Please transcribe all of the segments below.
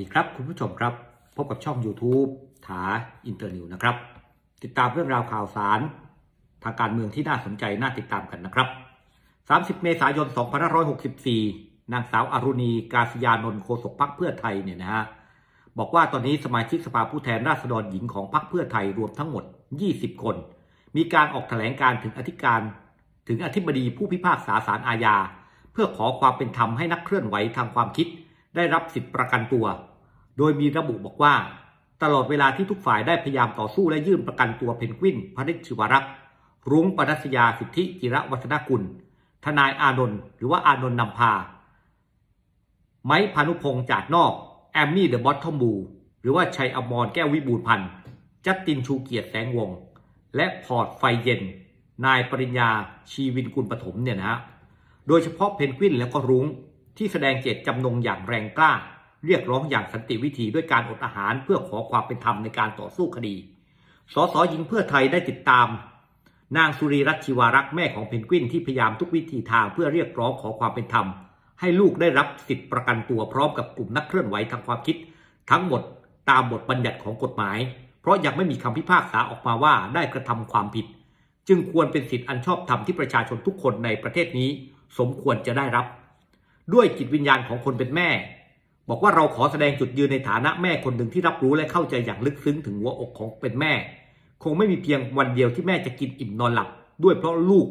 ดีครับคุณผู้ชมครับ พบกับช่อง YouTube ถาอินเตอร์นิวนะครับ ติดตามเรื่องราวข่าวสาร ทางการเมืองที่น่าสนใจน่าติดตามกันนะครับ 30 เมษายน 2564 นางสาวอรุณี กาศยานนท์โฆษกพรรคเพื่อไทยเนี่ยนะฮะบอกว่าตอนนี้สมาชิกสภาผู้แทนราษฎรหญิงของพรรคเพื่อไทยรวมทั้งหมด 20 คน มีการออกแถลงการถึงอธิการถึงอธิบดีผู้พิพากษาศาลอาญา เพื่อขอความเป็นธรรมให้นักเคลื่อนไหวทางความคิด ได้รับสิทธิประกันตัว โดยมีระบุบอกว่า ตลอดเวลาที่ทุกฝ่ายได้พยายามต่อสู้และยื่นประกันตัวเพนกวินพริชชิวรักษ์รุ้งปนัสยาสิทธิจิระวัฒนกุล ทนายอานนท์หรือว่าอานนท์นำพา ไม้พานุพงษ์จากนอก แอมมี่เดอะบอททอมบูหรือว่าชัยอมรแก้ววิบูลพันธ์จัสตินชูเกียรติแสงวงศ์และพอร์ตไฟเย็น นายปริญญาชีวินกุลปฐมเนี่ยนะฮะ โดยเฉพาะเพนกวินแล้วก็รุ้ง ที่แสดงเจตจำนงอย่างแรงกล้า เรียกร้องอย่างสันติวิธีด้วยการอดอาหารเพื่อขอความเป็นธรรมในการต่อสู้คดี สสหญิงเพื่อไทยได้ติดตาม นางสุรีรัตน์ชีวารักษ์แม่ของเพนกวินที่พยายามทุกวิธีทางเพื่อเรียกร้องขอความเป็นธรรม ให้ลูกได้รับสิทธิประกันตัวพร้อมกับกลุ่มนักเคลื่อนไหวทางความคิด ทั้งหมดตามบทบัญญัติของกฎหมาย เพราะยังไม่มีคำพิพากษาออกมาว่าได้กระทำความผิด จึงควรเป็นสิทธิอันชอบธรรมที่ประชาชนทุกคนในประเทศนี้ สมควรจะได้รับ ด้วยจิตวิญญาณของคนเป็นแม่ บอกว่าเราขอแสดงจุดยืนในฐานะแม่คนหนึ่งที่รับรู้และเข้าใจอย่างลึกซึ้งถึงหัวอกของเป็นแม่ คงไม่มีเพียงวันเดียวที่แม่จะกินอิ่มนอนหลับ ด้วยเพราะลูก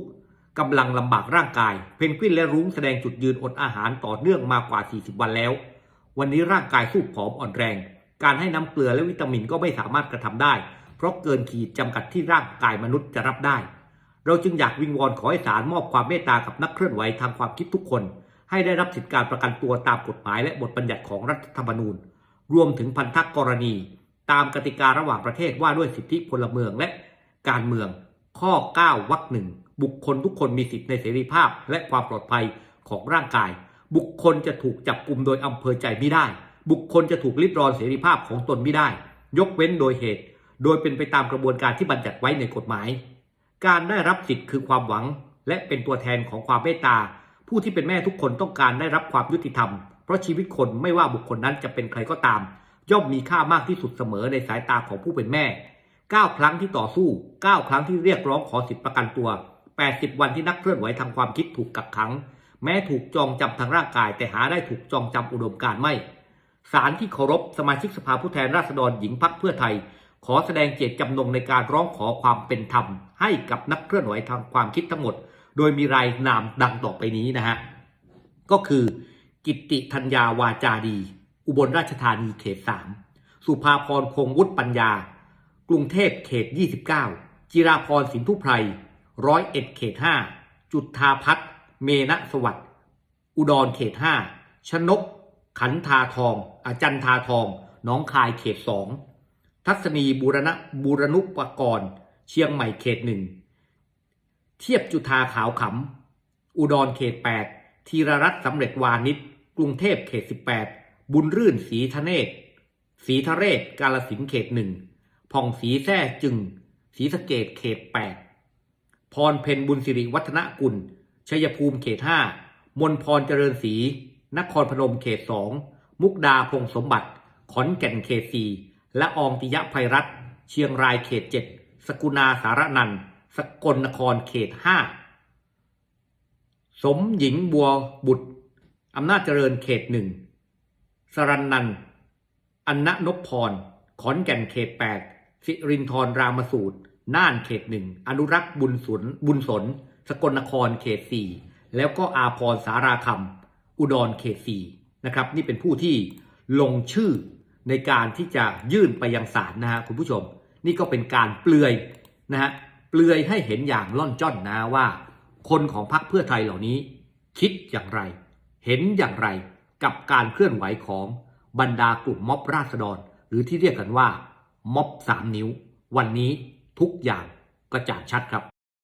กำลังลำบากร่างกาย เพนกวินและรุ้งแสดงจุดยืนอดอาหารต่อเนื่องมากว่า 40 วันแล้ว วันนี้ร่างกายสู้ผอมอ่อนแรง การให้น้ำเกลือและวิตามินก็ไม่สามารถกระทำได้ เพราะเกินขีดจำกัดที่ร่างกายมนุษย์จะรับได้ เราจึงอยากวิงวอนขอให้ศาลมอบความเมตตากับนักเคลื่อนไหวทางความคิดทุกคน ให้ได้รับสิทธิการประกันตัวตามกฎหมายและบทบัญญัติของรัฐธรรมนูญ รวมถึงพันธกรณี ตามกติการะหว่างประเทศว่าด้วยสิทธิพลเมืองและการเมือง ข้อ 9วรรคหนึ่งบุคคลทุกคนมีสิทธิในเสรีภาพและความปลอดภัยของร่างกาย บุคคลจะถูกจับกลุ่มโดยอำเภอใจไม่ได้ บุคคลจะถูกลิดรอนเสรีภาพของตนไม่ได้ ยกเว้นโดยเหตุ โดยเป็นไปตามกระบวนการที่บัญญัติไว้ในกฎหมาย การได้รับสิทธิ์คือความหวัง และเป็นตัวแทนของความเมตตา ผู้ที่เป็นแม่ทุกคนต้องการได้รับความยุติธรรม เพราะชีวิตคนไม่ว่าบุคคลนั้นจะเป็นใครก็ตาม ย่อมมีค่ามากที่สุดเสมอในสายตาของผู้เป็นแม่ 9 ครั้งที่ต่อสู้ 9 ครั้งที่เรียกร้องขอสิทธิประกันตัว 80 วันที่นักเคลื่อนไหวทางความคิดถูกกักขัง แม้ถูกจองจำทางร่างกาย แต่หาได้ถูกจองจำอุดมการไม่ศาลที่เคารพสมาชิกสภาผู้แทนราษฎรหญิงพักเพื่อไทย ขอแสดงเจตจำนงในการร้องขอความเป็นธรรม ให้กับนักเคลื่อนไหวทางความคิดทั้งหมด โดยมีรายนามดังต่อไปนี้นะฮะ ก็คือกิตติธัญญาวาจาดี อุบลราชธานีเขต3สุภาพรคงวุฒิปัญญา กรุงเทพเขต 29 จิราพรสินทุไพรร้อยเอ็ดเขต 5 จุดทาพัฒน์เมณสวัสดิ์อุดรเขต 5 ชนก ขันธาทองอาจันทาทอง น้องคายเขต 2 ทัศนีบูรณะบูรณุปกรณ์ เชียงใหม่เขตหนึ่ง เทียบจุธาขาวขำ อุดรเขต 8 ธีรรัตน์สำเร็จวานิชกรุงเทพเขต 18 บุญรื่นศรีทะเนศศรีทะเรศ กาลสินเขตหนึ่งผ่องศรีแท้จึงศรีสะเกดเขต 8 พรเพนบุญสิริวัฒนกุล ชัยภูมิเขต 5 มนพรเจริญศรี นครพนมเขต 2 มุกดาพงสมบัติ ขอนแก่นเขต 4 และอองติยะภัยรัตเชียงรายเขต 7 สกุณาสารนันท์ สกลนครเขต5สมหญิงบัวบุตรอำนาจเจริญเขตหนึ่งสรันนันอันนนพพร ขอนแก่นเขต8สิรินทรรามสูตร น่านเขตหนึ่งอนุรักษ์บุญสนบุญสน สกลนครเขต4แล้วก็อาพรสาราคำอุดรเขต4นะครับ นี่เป็นผู้ที่ลงชื่อในการที่จะยื่นไปยังศาลนะฮะคุณผู้ชม นี่ก็เป็นการเปลือยนะฮะ เปลือยให้เห็นอย่างล่อนจ้อนนะว่า คนของพรรคเพื่อไทยเหล่านี้ คิดอย่างไร เห็นอย่างไรกับการเคลื่อนไหวของบรรดากลุ่มม็อบราษฎร หรือที่เรียกกันว่าม็อบสามนิ้ว วันนี้ทุกอย่างกระจ่างชัดครับ